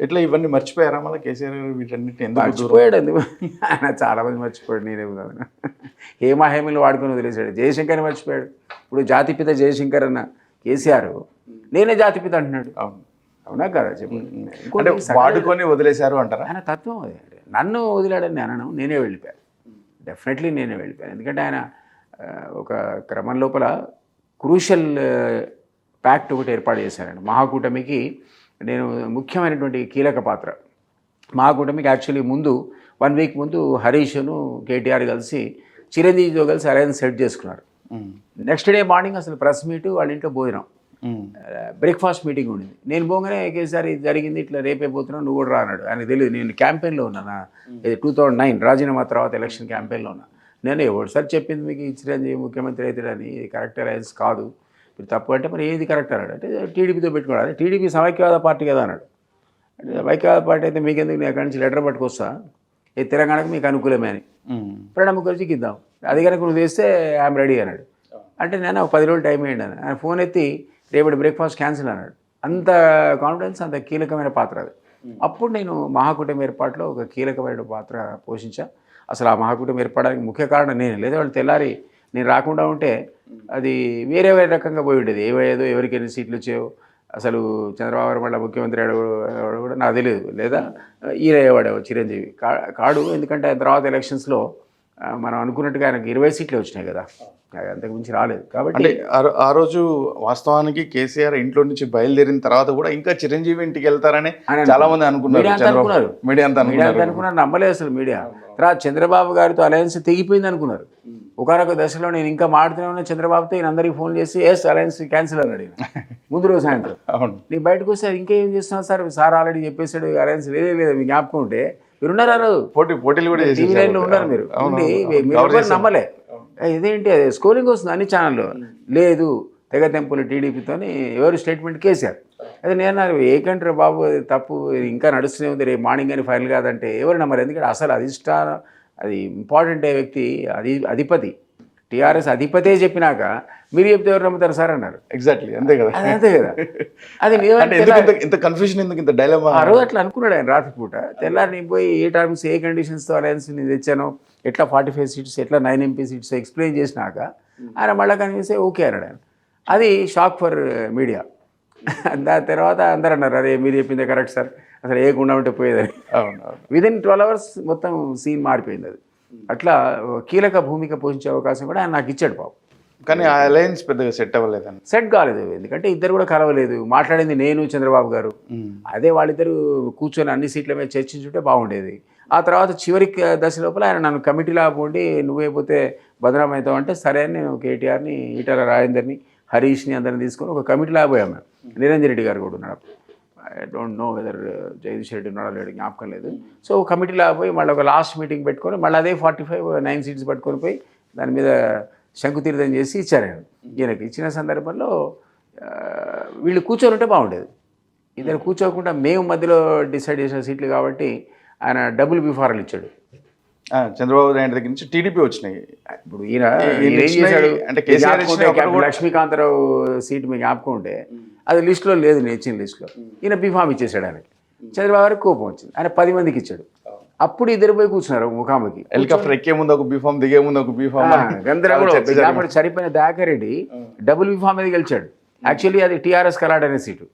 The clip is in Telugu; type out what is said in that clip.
ఎట్లా ఇవన్నీ మర్చిపోయారా మళ్ళీ కేసీఆర్ గారు వీటన్నిటిని? ఎందుకు మర్చిపోయాడు ఎందుకు? ఆయన చాలా మంది మర్చిపోయాడు నేనే ఉన్నాను హేమాహేమిలు వాడుకొని వదిలేశాడు. జయశంకర్ని మర్చిపోయాడు. ఇప్పుడు జాతిపిత జయశంకర్ అన్న కేసీఆర్ నేనే జాతిపిత అంటున్నాడు. అవును. అవునా కదా? చెప్పు. అంటే ఇంకోటి సగం- వాడుకొని వదిలేశారు అంటారా? ఆయన తత్వం అది. నన్ను వదిలాడని నేను అనను నేనే వెళ్ళిపోయాను. డెఫినెట్లీ నేనే వెళ్ళిపోయాను. ఎందుకంటే ఆయన ఒక క్రమం లోపల క్రూషల్ ప్యాక్ట్ ఒకటి ఏర్పాటు చేశారండి మహాకూటమికి నేను ముఖ్యమైనటువంటి కీలక పాత్ర. మహాకూటమికి యాక్చువల్లీ ముందు వన్ వీక్ ముందు హరీష్ను కేటీఆర్ కలిసి చిరంజీవితో కలిసి అలయన్స్ సెట్ చేసుకున్నారు. నెక్స్ట్ డే మార్నింగ్ అసలు ప్రెస్ మీట్ వాళ్ళ ఇంట్లో భోజనం. బ్రేక్ఫాస్ట్ మీటింగ్ ఉండింది. నేను పోగానే కేసీఆర్ ఇది జరిగింది ఇట్లా రేపే పోతున్నావు నువ్వు కూడా రా అన్నాడు. ఆయనకు తెలియదు నేను క్యాంపెయిన్లో ఉన్నాను? ఇది టూ థౌజండ్ నైన్ రాజీనామా తర్వాత ఎలక్షన్ క్యాంపెయిన్లో ఉన్నా. నేను ఒకసారి చెప్పింది మీకు చిరంజీవి ముఖ్యమంత్రి అవుతాడని? ఇది కరెక్ట్ అలయన్స్ కాదు. మీరు తప్పు అంటే మరి ఏది కరెక్ట్ అన్నాడు? అంటే టీడీపీతో పెట్టుకోవాలి టీడీపీ సమైక్యవాద పార్టీ కదా అన్నాడు. అంటే సమైక్యవాద పార్టీ అయితే మీకెందుకు? నేను అక్కడి నుంచి లెటర్ పట్టుకొస్తా. ఏ తెలంగాణకు మీకు అనుకూలమే అని. ప్రణబ్ ముఖర్జీకి ఇద్దాం అది కనుక నువ్వు చేస్తే ఐఎమ్ రెడీ అన్నాడు. అంటే నేను ఒక పది రోజులు టైం వేయండి అని ఆయన ఫోన్ ఎత్తి రేపటి బ్రేక్ఫాస్ట్ క్యాన్సిల్ అన్నాడు. అంత కాన్ఫిడెన్స్ అంత కీలకమైన పాత్ర అది. అప్పుడు నేను మహాకూటమి ఏర్పాటులో ఒక కీలకమైన పాత్ర పోషించా. అసలు ఆ మహాకూటమి ఏర్పడడానికి ముఖ్య కారణం నేను. లేదా వాళ్ళు తెల్లారి నేను రాకుండా ఉంటే అది వేరే వేరే రకంగా పోయి ఉండేది. ఏవేదో ఎవరికి ఎన్ని సీట్లు వచ్చాయో అసలు చంద్రబాబు మళ్ళీ ముఖ్యమంత్రి ఎవడో కూడా నాకు తెలియదు లేదా ఈయన అయ్యేవాడు చిరంజీవి. కా- కాడు ఎందుకంటే ఆయన తర్వాత ఎలక్షన్స్లో మనం అనుకున్నట్టుగా ఆయనకు ఇరవై సీట్లు వచ్చినాయి కదా. అది అంతకు మించి రాలేదు. కాబట్టి ఆ రోజు వాస్తవానికి కేసీఆర్ ఇంట్లో నుంచి బయలుదేరిన తర్వాత కూడా ఇంకా చిరంజీవి ఇంటికి వెళ్తారని చాలా మంది అనుకున్నారు మీడియా అంతా అనుకున్నారు. నమ్మలేదు అసలు మీడియా. తర్వాత చంద్రబాబు గారితో అలయన్స్ తెగిపోయింది అనుకున్నారు. ఒకనొక దశలో నేను ఇంకా మాడుతూనే ఉన్న చంద్రబాబుతో ఈయన అందరికీ ఫోన్ చేసి ఎస్ అలయన్స్ క్యాన్సిల్ ఈయన. ముందు రోజు సాయంత్రం. నీ బయటకు వస్తే ఇంకేం చేస్తున్నా సార్? సార్ ఆల్రెడీ చెప్పేసాడు అలయన్స్ లేదు లేదు మీ జ్ఞాపకం ఉంటే. మీరు ఉన్నారా పోటీ పోటీలు కూడా టీవీ. లైన్లో ఉన్నారు మీరు. మీరు. నమ్మలే. ఇదేంటి? అది స్కోరింగ్ వస్తుంది అన్ని ఛానల్లో. లేదు తెగ తెంపులు టీడీపీతోని ఎవరు స్టేట్మెంట్ కేసారు. అదే నేను అన్నారు ఏ కంట్రీ బాబు అది తప్పు ఇంకా నడుస్తూనే ఉంది రేపు మార్నింగ్ అని ఫైనల్ కాదంటే ఎవరు నమ్మరు? ఎందుకంటే అసలు అధిష్టానం అది ఇంపార్టెంట్ అయ్యే వ్యక్తి అది అధిపతి. టీఆర్ఎస్ అధిపతే చెప్పినాక మీరు చెప్తే ఎవరు నమ్ముతారు సార్ అన్నారు. ఎగ్జాక్ట్లీ అంతే కదా. అంతే కదా. అది ఇంత ఇంత కన్ఫ్యూజన్ ఎందుకు ఇంత డైలమా ఆ రోజు అట్లా అనుకున్నాడు ఆయన రాత్రిపూట తెల్లారి నేను పోయి ఏ టర్మ్స్ ఏ కండిషన్స్తో అలయన్స్ నేను తెచ్చానో ఎట్లా ఫార్టీ ఫైవ్ సీట్స్ ఎట్లా నైన్ ఎంపీ సీట్స్ ఎక్స్ప్లెయిన్ చేసినాక ఆయన మళ్ళీ కనిపిస్తే ఓకే అన్నాడు ఆయన. అది షాక్ ఫర్ మీడియా దాని తర్వాత అందరు అన్నారు అరే మీరు చెప్పిందే కరెక్ట్ సార్. అసలు ఏ గుండా ఉంటే పోయేదని విదిన్ ట్వెల్వ్ అవర్స్ మొత్తం సీన్ మారిపోయింది అది. అట్లా కీలక భూమిక పోషించే అవకాశం కూడా ఆయన నాకు ఇచ్చాడు బాబు కానీ ఆ అలయన్స్ పెద్దగా సెట్ అవ్వలేదని సెట్ కాలేదు ఎందుకంటే ఇద్దరు కూడా కలవలేదు. మాట్లాడింది నేను చంద్రబాబు గారు. అదే వాళ్ళిద్దరు కూర్చొని అన్ని సీట్ల మీద చర్చించుంటే బాగుండేది. ఆ తర్వాత చివరి దశ లోపల ఆయన నన్ను కమిటీలో పోండి నువ్వే పోతే భద్రం అవుతావు అంటే సరే అని నేను కేటీఆర్ని ఈటల రాజేందర్ని హరీష్ని అందరిని తీసుకొని ఒక కమిటీలో పోయాం మేము. నిరంజన్ రెడ్డి గారు కూడా ఉన్నాడు. I don't know whether Jagadish Reddy ఉన్నాడో లేడు జ్ఞాపకం లేదు. సో కమిటీలో పోయి మళ్ళీ ఒక లాస్ట్ మీటింగ్ పెట్టుకొని మళ్ళీ అదే ఫార్టీ ఫైవ్ నైన్ సీట్స్ పట్టుకొని పోయి దాని మీద శంకుతీర్థం చేసి ఇచ్చారు. ఈయనకి ఇచ్చిన సందర్భంలో uh, వీళ్ళు కూర్చొని ఉంటే బాగుండేది. ఇద్దరు కూర్చోకుండా మేము మధ్యలో డిసైడ్ చేసిన సీట్లు కాబట్టి ఆయన డబుల్ బిఫార్లు ఇచ్చాడు. చంద్రబాబు నాయుడు దగ్గర నుంచి టీడీపీ వచ్చినాయి. ఇప్పుడు ఈయన అంటే కేసీఆర్ లక్ష్మీకాంతరావు సీట్ మీకు జ్ఞాపకం ఉంటే అది లిస్టులో లేదు నేను ఇచ్చిన లిస్టులో. ఈయన బిఫామ్ ఇచ్చేసాడు ఆయనకి. చంద్రబాబు గారికి కోపం వచ్చింది. ఆయన పది మందికి ఇచ్చాడు. అప్పుడు ఇద్దరు పోయి కూర్చున్నారు ముఖాముఖి. హెలికాప్టర్ ఎక్కే ముందు ఒక బీఫామ్ దిగే ముందు ఒక బీఫామ్ చనిపోయిన దాకరెడ్డి డబుల్ బిఫామ్ మీద గెలిచాడు. యాక్చువల్లీ అది టీఆర్ఎస్ కలాడ్ అనే సీటు.